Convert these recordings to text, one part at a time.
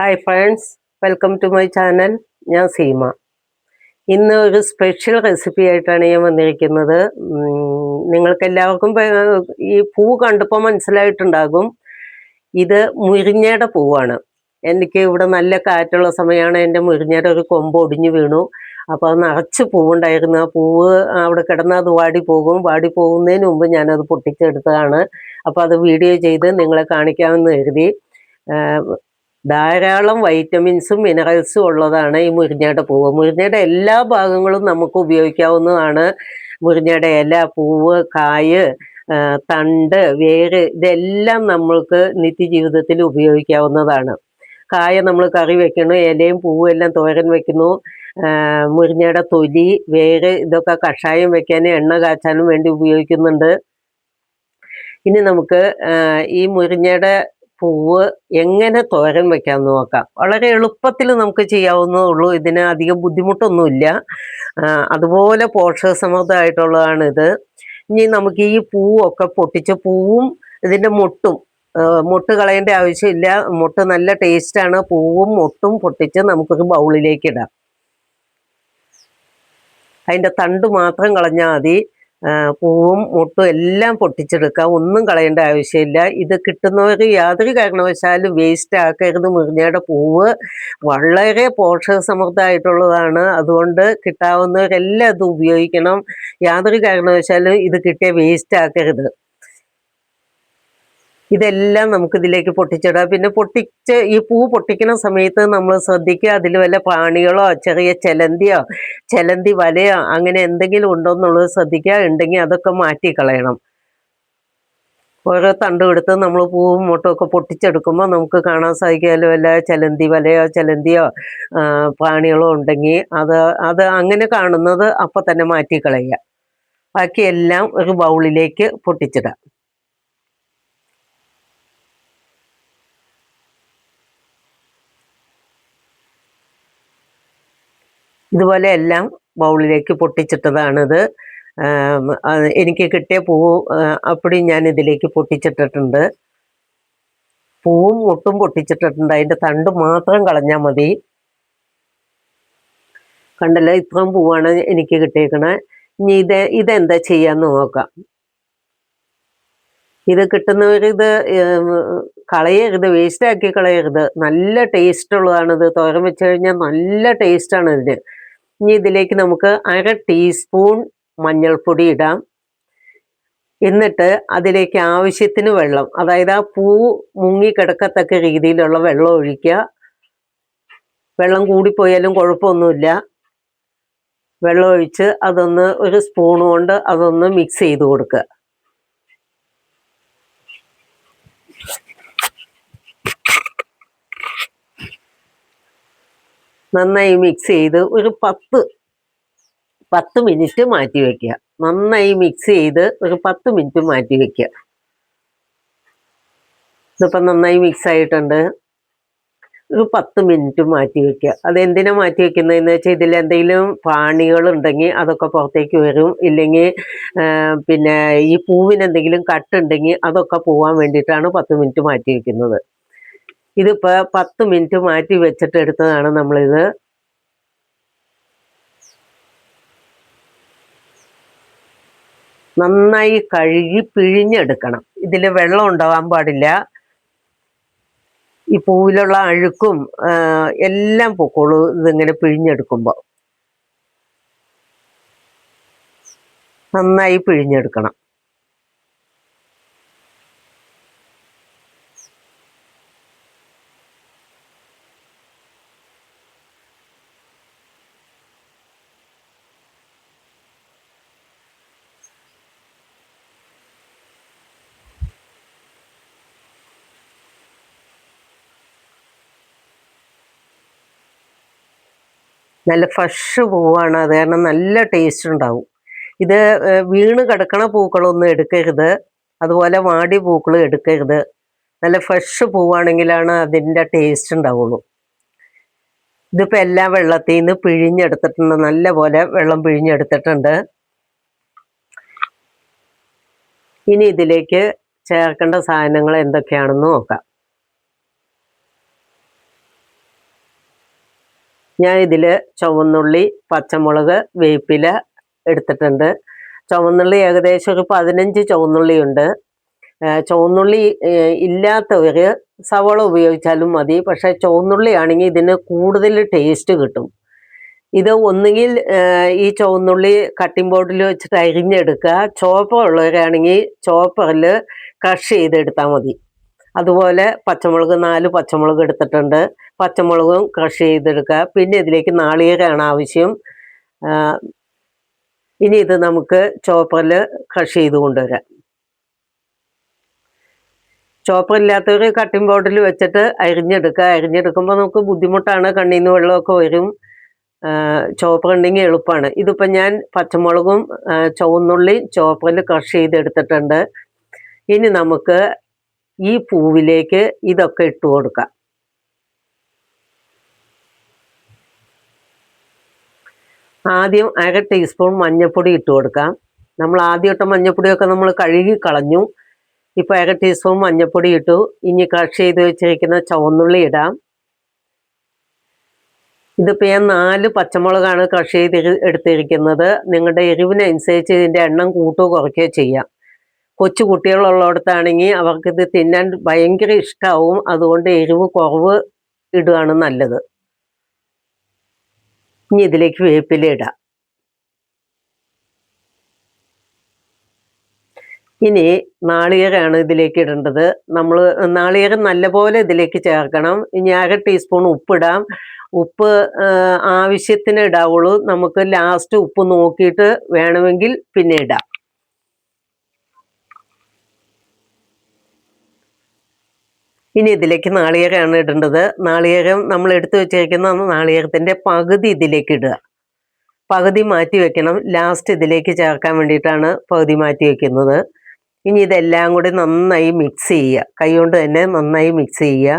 Hi friends welcome to my channel ഞാൻ സീമ. ഇന്ന് ഒരു സ്പെഷ്യൽ റെസിപ്പി ആയിട്ടാണ് ഞാൻ വന്നിരിക്കുന്നത്. നിങ്ങൾക്ക് എല്ലാവർക്കും ഈ പൂ കണ്ടപ്പോൾ മനസ്സിലായിട്ടുണ്ടാകും. ഇത് മുരിങ്ങയുടെ പൂവാണ്. എനിക്ക് ഇവിടെ നല്ല കാറ്റുള്ള സമയമാണ് എന്റെ മുരിങ്ങയുടെ ഒരു കൊമ്പ് ഒടിഞ്ഞു വീണു. അപ്പോൾ അത് നിറച്ച് പൂവുണ്ടായിരുന്നു. ആ പൂവ് അവിടെ കിടന്ന് അത് വാടി പോകും. വാടി പോകുന്നതിന് മുമ്പ് ഞാനത് പൊട്ടിച്ചെടുത്തതാണ്. അപ്പോൾ അത് വീഡിയോ ചെയ്ത് നിങ്ങളെ കാണിക്കാമെന്ന് കരുതി. ധാരാളം വൈറ്റമിൻസും മിനറൽസും ഉള്ളതാണ് ഈ മുരിങ്ങയുടെ പൂവ്. മുരിങ്ങയുടെ എല്ലാ ഭാഗങ്ങളും നമുക്ക് ഉപയോഗിക്കാവുന്നതാണ്. മുരിങ്ങയുടെ ഇല പൂവ് കായ് തണ്ട് വേര് ഇതെല്ലാം നമ്മൾക്ക് നിത്യജീവിതത്തിൽ ഉപയോഗിക്കാവുന്നതാണ്. കായ നമ്മൾ കറി വെക്കുന്നു ഇലയും പൂവും എല്ലാം തോരൻ വെക്കുന്നു. മുരിങ്ങയുടെ തൊലി വേര് ഇതൊക്കെ കഷായം വെക്കാനും എണ്ണ കാച്ചാനും വേണ്ടി ഉപയോഗിക്കുന്നുണ്ട്. ഇനി നമുക്ക് ഈ മുരിങ്ങയുടെ പൂവ് എങ്ങനെ തോരൻ വെക്കാമെന്ന് നോക്കാം. വളരെ എളുപ്പത്തിൽ നമുക്ക് ചെയ്യാവുന്നേ ഉള്ളൂ ഇതിന് അധികം ബുദ്ധിമുട്ടൊന്നുമില്ല. അതുപോലെ പോഷകസമൃദ്ധമായിട്ടുള്ളതാണ് ഇത്. ഇനി നമുക്ക് ഈ പൂവൊക്കെ പൊട്ടിച്ച പൂവും ഇതിന്റെ മുട്ടും മുട്ട് കളയേണ്ട ആവശ്യമില്ല. മുട്ട് നല്ല ടേസ്റ്റാണ്. പൂവും മുട്ടും പൊട്ടിച്ച് നമുക്കൊരു ബൗളിലേക്ക് ഇടാം. അതിന്റെ തണ്ട് മാത്രം കളഞ്ഞാൽ മതി. പൂവും മുട്ടും എല്ലാം പൊട്ടിച്ചെടുക്കുക. ഒന്നും കളയേണ്ട ആവശ്യമില്ല. ഇത് കിട്ടുന്നവർ യാതൊരു കാരണവശാലും വേസ്റ്റ് ആക്കരുത്. മുറിഞ്ഞയുടെ പൂവ് വളരെ പോഷകസമൃദ്ധമായിട്ടുള്ളതാണ്. അതുകൊണ്ട് കിട്ടാവുന്നവരെല്ലാം അത് ഉപയോഗിക്കണം. യാതൊരു കാരണവശാലും ഇത് കിട്ടിയ വേസ്റ്റ് ആക്കരുത്. ഇതെല്ലാം നമുക്ക് ഇതിലേക്ക് പൊട്ടിച്ചിടാം പിന്നെ പൊട്ടിച്ച് ഈ പൂ പൊട്ടിക്കുന്ന സമയത്ത് നമ്മൾ ശ്രദ്ധിക്കുക അതിൽ വല്ല പ്രാണികളോ ചെറിയ ചെലന്തിയോ ചെലന്തി വലയോ അങ്ങനെ എന്തെങ്കിലും ഉണ്ടോ എന്നുള്ളത് ശ്രദ്ധിക്കുക. ഉണ്ടെങ്കിൽ അതൊക്കെ മാറ്റി കളയണം ഓരോ തണ്ടും എടുത്ത് നമ്മൾ പൂവും മുട്ടും ഒക്കെ പൊട്ടിച്ചെടുക്കുമ്പോൾ നമുക്ക് കാണാൻ സാധിക്കാമല്ലോ വല്ല ചെലന്തി വലയോ ചെലന്തിയോ പ്രാണികളോ ഉണ്ടെങ്കിൽ അത് അത് അങ്ങനെ കാണുന്നത് അപ്പം തന്നെ മാറ്റി കളയുക ബാക്കിയെല്ലാം ഒരു ബൗളിലേക്ക് പൊട്ടിച്ചിടാം ഇതുപോലെ എല്ലാം ബൗളിലേക്ക് പൊട്ടിച്ചിട്ടതാണിത്. എനിക്ക് കിട്ടിയ പൂവ് അപ്പടി ഞാൻ ഇതിലേക്ക് പൊട്ടിച്ചിട്ടിട്ടുണ്ട്. പൂവും മുട്ടും പൊട്ടിച്ചിട്ടിട്ടുണ്ട്. അതിന്റെ തണ്ട് മാത്രം കളഞ്ഞാൽ മതി. കണ്ടല്ലോ? ഇത്രയും പൂവാണ് എനിക്ക് കിട്ടിയേക്കണേ. ഇനി ഇത് ഇതെന്താ ചെയ്യാന്ന് നോക്കാം. ഇത് കിട്ടുന്നവർ ഇത് കളയരുത്. വേസ്റ്റ് ആക്കി കളയരുത്. നല്ല ടേസ്റ്റ് ഉള്ളതാണ് ഇത് വെച്ച് കഴിഞ്ഞാൽ നല്ല ടേസ്റ്റാണ് ഇതിന് ഇനി ഇതിലേക്ക് നമുക്ക് അര ടീസ്പൂൺ മഞ്ഞൾപ്പൊടി ഇടാം. എന്നിട്ട് അതിലേക്ക് ആവശ്യത്തിന് വെള്ളം അതായത് ആ പൂ മുങ്ങിക്കിടക്കത്തക്ക രീതിയിലുള്ള വെള്ളം ഒഴിക്കുക. വെള്ളം കൂടിപ്പോയാലും കുഴപ്പമൊന്നുമില്ല. വെള്ളം ഒഴിച്ച് അതൊന്ന് ഒരു സ്പൂൺ കൊണ്ട് അതൊന്ന് മിക്സ് ചെയ്ത് കൊടുക്കുക. നന്നായി മിക്സ് ചെയ്ത് ഒരു പത്ത് പത്ത് മിനിറ്റ് മാറ്റി വെക്കുക. നന്നായി മിക്സ് ചെയ്ത് ഒരു പത്ത് മിനിറ്റ് മാറ്റി വെക്കുക. ഇതിപ്പം നന്നായി മിക്സ് ആയിട്ടുണ്ട്. ഒരു പത്ത് മിനിറ്റ് മാറ്റി വെക്കുക. അതെന്തിനാ മാറ്റി വെക്കുന്നതെന്ന് വെച്ചാൽ ഇതിൽ എന്തെങ്കിലും പാണികൾ ഉണ്ടെങ്കിൽ അതൊക്കെ പുറത്തേക്ക് വരും. ഇല്ലെങ്കിൽ പിന്നെ ഈ പൂവിന് എന്തെങ്കിലും കട്ടുണ്ടെങ്കിൽ അതൊക്കെ പോവാൻ വേണ്ടിയിട്ടാണ് പത്ത് മിനിറ്റ് മാറ്റി വെക്കുന്നത്. ഇതിപ്പോൾ പത്ത് മിനിറ്റ് മാറ്റി വെച്ചിട്ട് എടുത്തതാണ് നമ്മളിത്. നന്നായി കഴുകി പിഴിഞ്ഞെടുക്കണം. ഇതിൽ വെള്ളം ഉണ്ടാവാൻ പാടില്ല. ഈ പൂവിലുള്ള അഴുക്കും എല്ലാം പൊക്കോളൂ ഇതിങ്ങനെ പിഴിഞ്ഞെടുക്കുമ്പോൾ നന്നായി പിഴിഞ്ഞെടുക്കണം. നല്ല ഫ്രഷ് പൂവാണ്. അത് കാരണം നല്ല ടേസ്റ്റ് ഉണ്ടാവും. ഇത് വീണ് കിടക്കണ പൂക്കളൊന്നും എടുക്കരുത്. അതുപോലെ വാടി പൂക്കൾ എടുക്കരുത്. നല്ല ഫ്രഷ് പൂവാണെങ്കിലാണ് അതിന്റെ ടേസ്റ്റ് ഉണ്ടാവുള്ളൂ. ഇതിപ്പോൾ എല്ലാ വെള്ളത്തിൽ നിന്ന് പിഴിഞ്ഞെടുത്തിട്ടുണ്ട്. നല്ല പോലെ വെള്ളം പിഴിഞ്ഞെടുത്തിട്ടുണ്ട്. ഇനി ഇതിലേക്ക് ചേർക്കേണ്ട സാധനങ്ങൾ എന്തൊക്കെയാണെന്ന് നോക്കാം. ഞാൻ ഇതിൽ ചുവന്നുള്ളി പച്ചമുളക് വേപ്പില എടുത്തിട്ടുണ്ട്. ചുവന്നുള്ളി ഏകദേശം ഒരു പതിനഞ്ച് ചുവന്നുള്ളി ഉണ്ട് ചുവന്നുള്ളി ഇല്ലാത്തവർ സവോള ഉപയോഗിച്ചാലും മതി. പക്ഷേ ചുവന്നുള്ളി ആണെങ്കിൽ ഇതിന് കൂടുതൽ ടേസ്റ്റ് കിട്ടും. ഇത് ഒന്നുകിൽ ഈ ചുവന്നുള്ളി കട്ടിംഗ് ബോർഡിൽ വെച്ചിട്ട് അരിഞ്ഞെടുക്കുക. ചോപ്പർ ഉള്ളവരാണെങ്കിൽ ചോപ്പറിൽ ക്രഷ് ചെയ്തെടുത്താൽ മതി. അതുപോലെ പച്ചമുളക് നാല് പച്ചമുളക് എടുത്തിട്ടുണ്ട്. പച്ചമുളകും ക്രഷ് ചെയ്തെടുക്കുക. പിന്നെ ഇതിലേക്ക് നാളികേരമാണ് ആവശ്യം. ഇനി ഇത് നമുക്ക് ചോപ്പറിൽ ക്രഷ് ചെയ്ത് കൊണ്ടുവരാം. ചോപ്പറില്ലാത്തവർ കട്ടിംഗ് ബോർഡിൽ വെച്ചിട്ട് അരിഞ്ഞെടുക്കുക. അരിഞ്ഞെടുക്കുമ്പോൾ നമുക്ക് ബുദ്ധിമുട്ടാണ്. കണ്ണീന്ന് വെള്ളമൊക്കെ വരും. ചോപ്പർ ഉണ്ടെങ്കിൽ എളുപ്പമാണ്. ഇതിപ്പോൾ ഞാൻ പച്ചമുളകും ചുവന്നുള്ളി ചോപ്പറിൽ ക്രഷ് ചെയ്തെടുത്തിട്ടുണ്ട്. ഇനി നമുക്ക് ഈ പൂവിലേക്ക് ഇതൊക്കെ ഇട്ട് കൊടുക്കാം. ആദ്യം അര ടീസ്പൂൺ മഞ്ഞൾപ്പൊടി ഇട്ട് കൊടുക്കാം. നമ്മൾ ആദ്യം ഇട്ട മഞ്ഞൾപ്പൊടിയൊക്കെ നമ്മൾ കഴുകി കളഞ്ഞു. ഇപ്പോൾ അര ടീസ്പൂൺ മഞ്ഞൾപ്പൊടി ഇട്ടു. ഇനി ക്രഷ് ചെയ്ത് വെച്ചിരിക്കുന്ന ചുവന്നുള്ളി ഇടാം. ഇതിപ്പോൾ ഞാൻ നാല് പച്ചമുളകാണ് ക്രഷ് ചെയ്ത് എടുത്തിരിക്കുന്നത്. നിങ്ങളുടെ എരിവിനനുസരിച്ച് ഇതിന്റെ എണ്ണം കൂട്ടുകയോ കുറയ്ക്കുകയോ ചെയ്യാം. കൊച്ചു കുട്ടികളുള്ളിടത്താണെങ്കിൽ അവർക്കിത് തിന്നാൻ ഭയങ്കര ഇഷ്ടമാവും അതുകൊണ്ട് എരിവ് കുറവ് ഇടുകയാണ് നല്ലത്. ഇനി ഇതിലേക്ക് വേപ്പില ഇടാം. ഇനി നാളികേരമാണ് ഇതിലേക്ക് ഇടേണ്ടത്. നമ്മൾ നാളികേരം നല്ലപോലെ ഇതിലേക്ക് ചേർക്കണം. ഇനി അര ടീസ്പൂൺ ഉപ്പിടാം. ഉപ്പ് ആവശ്യത്തിന് ഇടാവുള്ളൂ. നമുക്ക് ലാസ്റ്റ് ഉപ്പ് നോക്കിയിട്ട് വേണമെങ്കിൽ പിന്നെ ഇടാം. ഇനി ഇതിലേക്ക് നാളികേരമാണ് ഇടേണ്ടത്. നാളികേരം നമ്മൾ എടുത്തു വെച്ചിരിക്കുന്ന നാളികേരത്തിന്റെ പകുതി ഇതിലേക്ക് ഇടുക. പകുതി മാറ്റി വെക്കണം. ലാസ്റ്റ് ഇതിലേക്ക് ചേർക്കാൻ വേണ്ടിയിട്ടാണ് പകുതി മാറ്റി വെക്കുന്നത്. ഇനി ഇതെല്ലാം കൂടി നന്നായി മിക്സ് ചെയ്യുക. കൈകൊണ്ട് തന്നെ നന്നായി മിക്സ് ചെയ്യുക.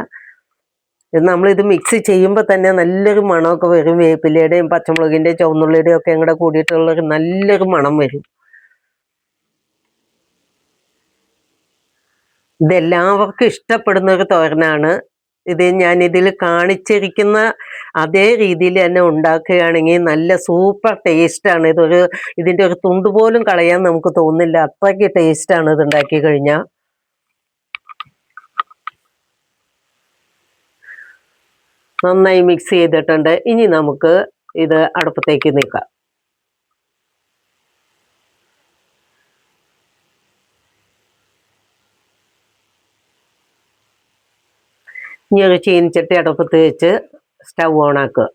ഇത് നമ്മളിത് മിക്സ് ചെയ്യുമ്പോൾ തന്നെ നല്ലൊരു മണമൊക്കെ വരും. വേപ്പിലയുടെയും പച്ചമുളകിന്റെയും ചുവന്നുള്ളിയുടെയും ഒക്കെ കൂടെ കൂടിയിട്ടുള്ളൊരു നല്ലൊരു മണം വരും. ഇതെല്ലാവർക്കും ഇഷ്ടപ്പെടുന്ന ഒരു തോരനാണ്. ഇത് ഞാൻ ഇതിൽ കാണിച്ചിരിക്കുന്ന അതേ രീതിയിൽ തന്നെ ഉണ്ടാക്കുകയാണെങ്കിൽ നല്ല സൂപ്പർ ടേസ്റ്റാണ്. ഇതൊരു ഇതിന്റെ ഒരു തുണ്ട് പോലും കളയാൻ നമുക്ക് തോന്നില്ല അത്രയ്ക്ക് ടേസ്റ്റാണ് ഇത് ഉണ്ടാക്കി കഴിഞ്ഞാൽ. നന്നായി മിക്സ് ചെയ്തിട്ടുണ്ട്. ഇനി നമുക്ക് ഇത് അടുപ്പത്തേക്ക് നീക്കാം. ഇനി ഒരു ചീനിച്ചട്ടി അടുപ്പത്ത് വെച്ച് സ്റ്റവ് ഓണാക്കുക.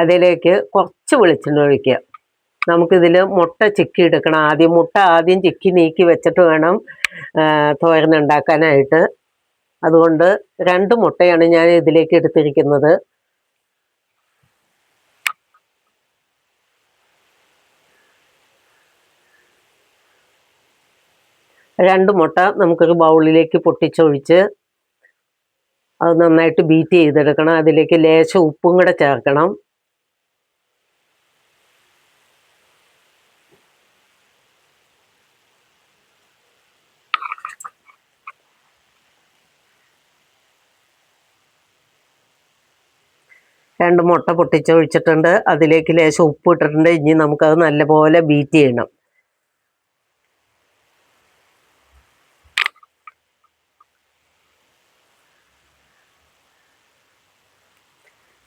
അതിലേക്ക് കുറച്ച് വെളിച്ചെണ്ണ ഒഴിക്കുക. നമുക്കിതിൽ മുട്ട ചിക്കി എടുക്കണം. ആദ്യം മുട്ട ആദ്യം ചിക്കി നീക്കി വെച്ചിട്ട് വേണം തോരനുണ്ടാക്കാനായിട്ട് അതുകൊണ്ട് രണ്ട് മുട്ടയാണ് ഞാൻ ഇതിലേക്ക് എടുത്തിരിക്കുന്നത്. രണ്ട് മുട്ട നമുക്കൊരു ബൗളിലേക്ക് പൊട്ടിച്ചൊഴിച്ച് അത് നന്നായിട്ട് ബീറ്റ് ചെയ്തെടുക്കണം. അതിലേക്ക് ലേശം ഉപ്പും കൂടെ ചേർക്കണം. രണ്ട് മുട്ട പൊട്ടിച്ചൊഴിച്ചിട്ടുണ്ട്. അതിലേക്ക് ലേശം ഉപ്പ് ഇട്ടിട്ടുണ്ട്. ഇനി നമുക്കത് നല്ലപോലെ ബീറ്റ് ചെയ്യണം.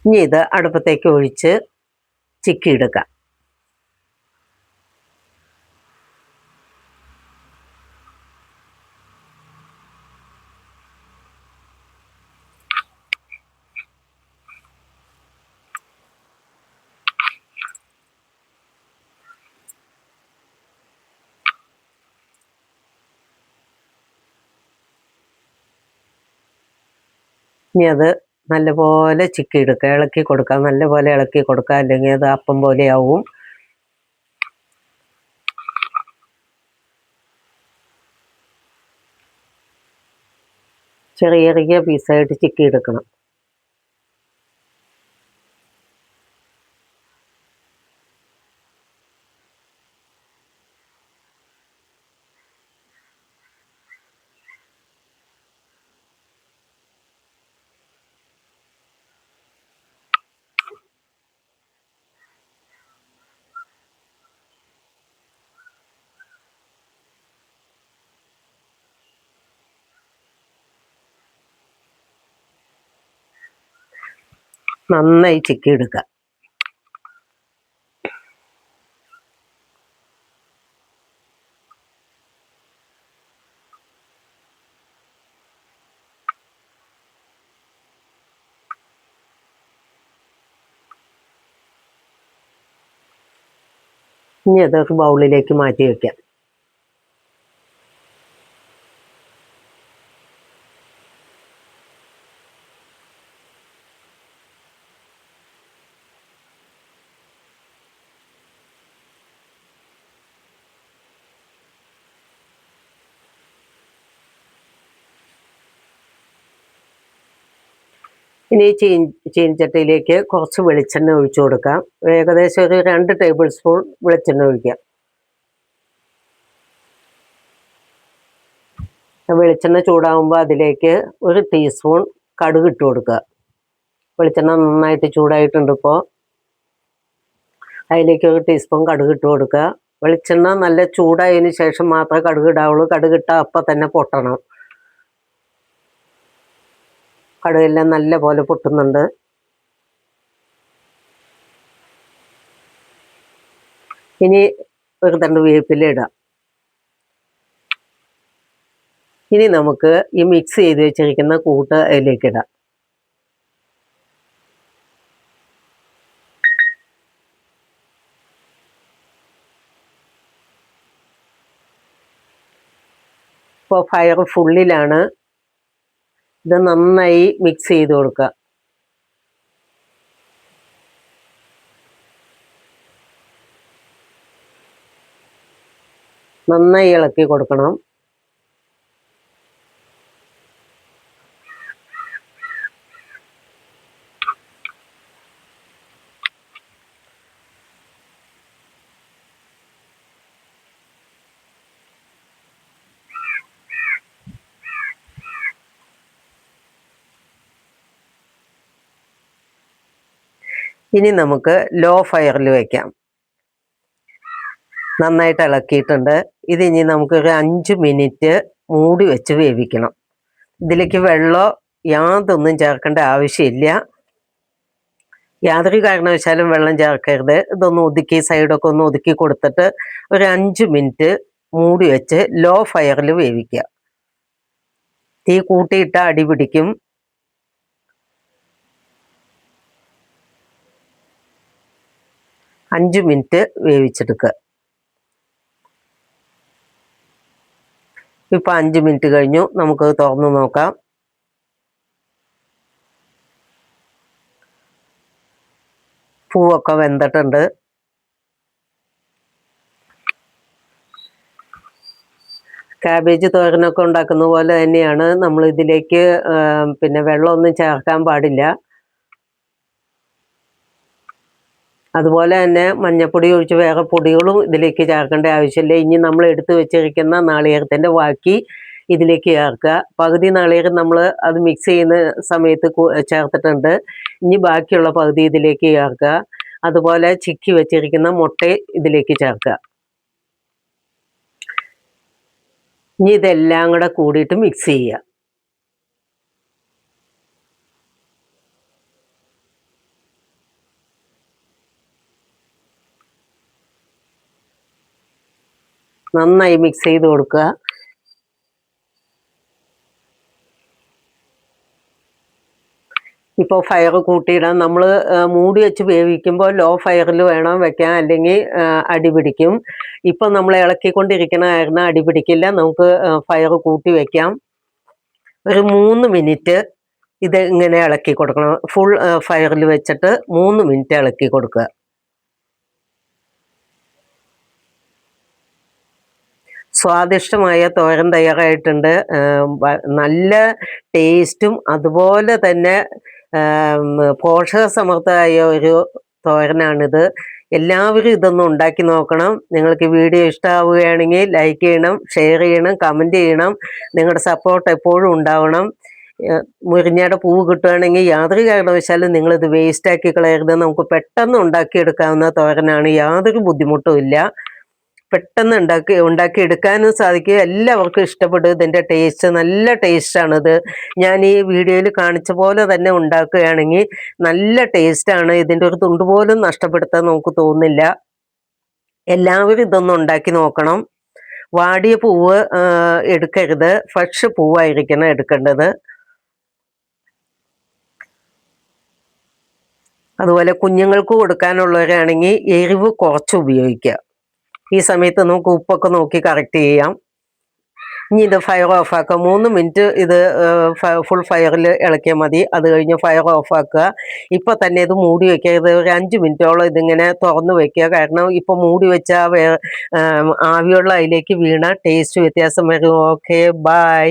ഇനി ഇത് അടുപ്പത്തേക്ക് ഒഴിച്ച് ചിക്കിയെടുക്കുക ഇനി അത് നല്ലപോലെ ചിക്കി എടുക്കുക ഇളക്കി കൊടുക്കുക നല്ലപോലെ ഇളക്കി കൊടുക്കുക അല്ലെങ്കിൽ അത് അപ്പം പോലെയാവും. ചെറിയ ചെറിയ പീസായിട്ട് ചിക്കി എടുക്കണം. നന്നായി ചിക്കി എടുക്കുക ഇനി അത് ബൗളിലേക്ക് മാറ്റി വെക്കാം. ഇനി ചീൻ ചീനച്ചട്ടിയിലേക്ക് കുറച്ച് വെളിച്ചെണ്ണ ഒഴിച്ചു കൊടുക്കാം. ഏകദേശം ഒരു രണ്ട് ടേബിൾ സ്പൂൺ വെളിച്ചെണ്ണ ഒഴിക്കാം. വെളിച്ചെണ്ണ ചൂടാകുമ്പോൾ അതിലേക്ക് ഒരു ടീസ്പൂൺ കടുക് ഇട്ട് കൊടുക്കുക. വെളിച്ചെണ്ണ നന്നായിട്ട് ചൂടായിട്ടുണ്ട് ഇപ്പോൾ അതിലേക്ക് ഒരു ടീസ്പൂൺ കടുക് ഇട്ട് കൊടുക്കുക. വെളിച്ചെണ്ണ നല്ല ചൂടായതിന് ശേഷം മാത്രമേ കടുക് ഇടാവുള്ളൂ. കടുക് ഇട്ടാൽ അപ്പം തന്നെ പൊട്ടണം. കടുകെല്ലാം നല്ല പോലെ പൊട്ടുന്നുണ്ട്. ഇനി ഒരു തണ്ട് വേപ്പില ഇടാം. ഇനി നമുക്ക് ഈ മിക്സ് ചെയ്ത് വെച്ചിരിക്കുന്ന കൂട്ട് അതിലേക്ക് ഇടാം. ഇപ്പോൾ ഫയർ ഫുള്ളിലാണ് ഇത് നന്നായി മിക്സ് ചെയ്ത് കൊടുക്കുക നന്നായി ഇളക്കി കൊടുക്കണം. ഇനി നമുക്ക് ലോ ഫയറിൽ വയ്ക്കാം നന്നായിട്ട് ഇളക്കിയിട്ടുണ്ട്. ഇത് ഇനി നമുക്കൊരു അഞ്ച് മിനിറ്റ് മൂടി വെച്ച് വേവിക്കണം. ഇതിലേക്ക് വെള്ളമോ യാതൊന്നും ചേർക്കേണ്ട ആവശ്യമില്ല. യാതൊരു കാരണവശാലും വെള്ളം ചേർക്കരുത്. ഇതൊന്ന് ഒതുക്കി സൈഡൊക്കെ ഒന്ന് ഒതുക്കി കൊടുത്തിട്ട് ഒരു അഞ്ച് മിനിറ്റ് മൂടി വെച്ച് ലോ ഫയറിൽ വേവിക്കുക. തീ കൂട്ടിയിട്ട അടി പിടിക്കും. അഞ്ച് മിനിറ്റ് വേവിച്ചെടുക്കുക. ഇപ്പം അഞ്ച് മിനിറ്റ് കഴിഞ്ഞു. നമുക്ക് തുറന്ന് നോക്കാം. പൂവൊക്കെ വെന്തിട്ടുണ്ട്. കാബേജ് തോരനൊക്കെ ഉണ്ടാക്കുന്ന പോലെ തന്നെയാണ്. നമ്മൾ ഇതിലേക്ക് പിന്നെ വെള്ളമൊന്നും ചേർക്കാൻ പാടില്ല. അതുപോലെ തന്നെ മഞ്ഞപ്പൊടി ഒഴിച്ച് വേറെ പൊടികളും ഇതിലേക്ക് ചേർക്കേണ്ട ആവശ്യമില്ല. ഇനി നമ്മൾ എടുത്തു വെച്ചിരിക്കുന്ന നാളികേരത്തിന്റെ ബാക്കി ഇതിലേക്ക് ചേർക്കുക. പകുതി നാളികേരം നമ്മൾ അത് മിക്സ് ചെയ്യുന്ന സമയത്ത് ചേർത്തിട്ടുണ്ട്. ഇനി ബാക്കിയുള്ള പകുതി ഇതിലേക്ക് ചേർക്കുക. അതുപോലെ ചിക്കി വെച്ചിരിക്കുന്ന മുട്ട ഇതിലേക്ക് ചേർക്കുക. ഇനി ഇതെല്ലാം കൂടെ കൂടിയിട്ട് മിക്സ് ചെയ്യുക. നന്നായി മിക്സ് ചെയ്ത് കൊടുക്കുക. ഇപ്പോൾ ഫയർ കൂട്ടിയിടാൻ നമ്മൾ മൂടി വെച്ച് വേവിക്കുമ്പോൾ ലോ ഫയറിൽ വേണം വെക്കാൻ അല്ലെങ്കിൽ അടിപിടിക്കും ഇപ്പം നമ്മൾ ഇളക്കിക്കൊണ്ടിരിക്കണമായിരുന്ന അടിപിടിക്കില്ല അടി പിടിക്കില്ല. നമുക്ക് ഫയർ കൂട്ടി വെക്കാം. ഒരു മൂന്ന് മിനിറ്റ് ഇത് ഇങ്ങനെ ഇളക്കി കൊടുക്കണം. ഫുൾ ഫയറിൽ വെച്ചിട്ട് മൂന്ന് മിനിറ്റ് ഇളക്കി കൊടുക്കുക. സ്വാദിഷ്ടമായ തോരൻ തയ്യാറായിട്ടുണ്ട്. നല്ല ടേസ്റ്റും അതുപോലെ തന്നെ പോഷക പോഷകസമൃദ്ധമായ ഒരു തോരനാണിത്. എല്ലാവരും ഇതൊന്ന് ഉണ്ടാക്കി നോക്കണം. നിങ്ങൾക്ക് വീഡിയോ ഇഷ്ടമാവുകയാണെങ്കിൽ ലൈക്ക് ചെയ്യണം ഷെയർ ചെയ്യണം കമന്റ് ചെയ്യണം. നിങ്ങളുടെ സപ്പോർട്ട് എപ്പോഴും ഉണ്ടാവണം. മുരിഞ്ഞയുടെ പൂവ് കിട്ടുകയാണെങ്കിൽ യാതൊരു കാരണവശാലും നിങ്ങളിത് വേസ്റ്റാക്കി കളയരുത്. നമുക്ക് പെട്ടെന്ന് ഉണ്ടാക്കിയെടുക്കാവുന്ന തോരനാണ്. യാതൊരു ബുദ്ധിമുട്ടും ഇല്ല. പെട്ടെന്ന് ഉണ്ടാക്കി ഉണ്ടാക്കി എടുക്കാനും സാധിക്കും എല്ലാവർക്കും ഇഷ്ടപ്പെടും. ഇതിന്റെ ടേസ്റ്റ് നല്ല ടേസ്റ്റാണിത് ഞാൻ ഈ വീഡിയോയിൽ കാണിച്ച പോലെ തന്നെ ഉണ്ടാക്കുകയാണെങ്കിൽ നല്ല ടേസ്റ്റാണ് ഇതിന്റെ ഒരു തുണ്ട് പോലും നഷ്ടപ്പെടുത്താൻ നമുക്ക് തോന്നില്ല എല്ലാവരും ഇതൊന്നും ഉണ്ടാക്കി നോക്കണം. വാടിയ പൂവ് എടുക്കരുത്. ഫ്രഷ് പൂവായിരിക്കണം എടുക്കേണ്ടത്. അതുപോലെ കുഞ്ഞുങ്ങൾക്ക് കൊടുക്കാനുള്ളവരാണെങ്കിൽ എരിവ് കുറച്ച് ഉപയോഗിക്കുക. ഈ സമയത്ത് നമുക്ക് ഉപ്പൊക്കെ നോക്കി കറക്റ്റ് ചെയ്യാം. ഇനി ഇത് ഫയർ ഓഫ് മൂന്ന് മിനിറ്റ് ഇത് ഫുൾ ഫയറിൽ ഇളക്കിയാൽ മതി. അത് കഴിഞ്ഞ് ഫയർ ഓഫ് ആക്കുക. ഇപ്പൊ തന്നെ ഇത് മൂടി വയ്ക്കുക ഇത് ഒരു അഞ്ച് മിനിറ്റോളം ഇതിങ്ങനെ തുറന്ന് വയ്ക്കുക കാരണം ഇപ്പോൾ മൂടി വെച്ചാൽ ആവിയുള്ള അതിലേക്ക് വീണ ടേസ്റ്റ് വ്യത്യാസം വരും. Okay bye